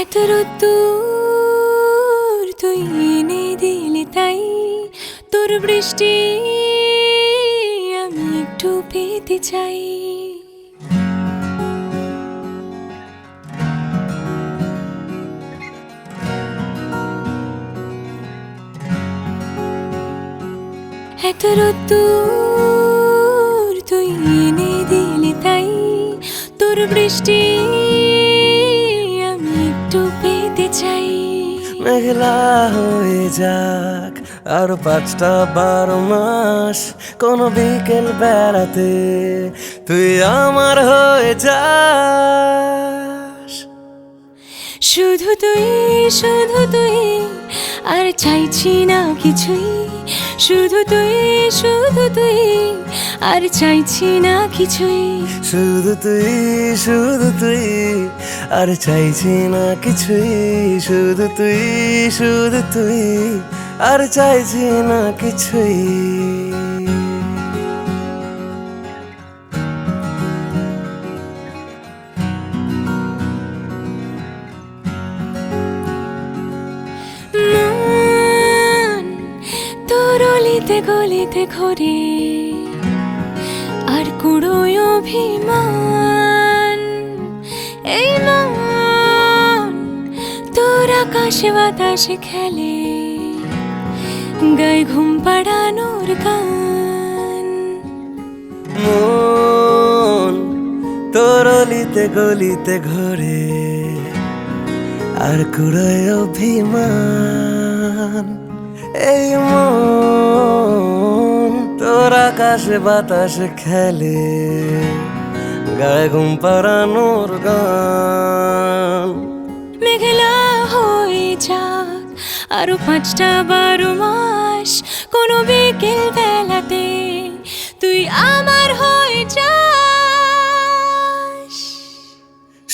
এত রোদ্দুর তুই এনে দিলি তাই। তোর বৃষ্টি আমি একটু পেতে চাই। এত রোদ্দুর তুই এনে দিলি তাই। তোর বৃষ্টি মেঘলা হয়ে যাক, আর পাঁচটা বারো মাস কোনো বিকেল বেড়াতে তুই আমার হয়ে যাস। শুধু তুই শুধু তুই, আর চাইছি না কিছুই। শুধু তুই শুধু তুই আর চাইছি না কিছুই। শুধু তুই শুধু তুই আর চাইছি না কিছুই। শুধু তুই শুধু তুই আর চাইছি না কিছুই। তোর অলিতে গলিতে ঘোরে অভিমান। এই মন তোর আকাশে বাতাসে খেলে, গায়ে ঘুম পাড়ানোর গান। মন তোর অলিতে গলিতে ঘোরে, আর কুড়োয় অভিমান। এই মন আকাশে বাতাসে খেলে, গায়ে ঘুম পাড়ানোর গান। মেঘলা হয়ে যাক, আরও পাঁচটা বারো মাস, কোনো বিকেল বেলাতে তুই আমার হয়ে যাস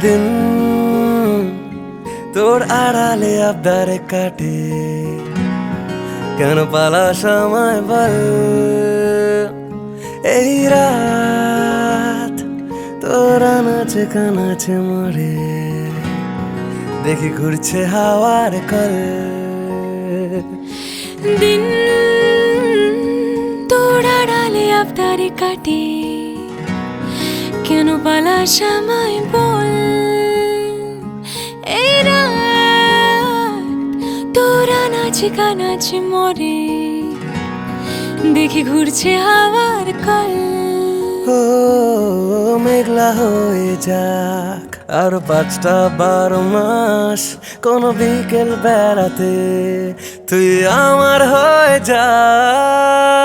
দিন। তোর আড়ালে আবদারে কাটে। কেন পালা সময় বল? এই রাত তোর আনাচে কানাচে মরে। দেখি ঘুরছে হাওয়ার কল। দিন তোর আড়ালে আবদারে কাটে। কেন পালা সময় বল? তোরা নাচে মরে। দেখি ঘুরছে হাওয়ার কল। ও, মেঘলা হয়ে যাক, আর পাঁচটা বারো মাস কোন বিকেল বেড়াতে তুই আমার হয়ে যাস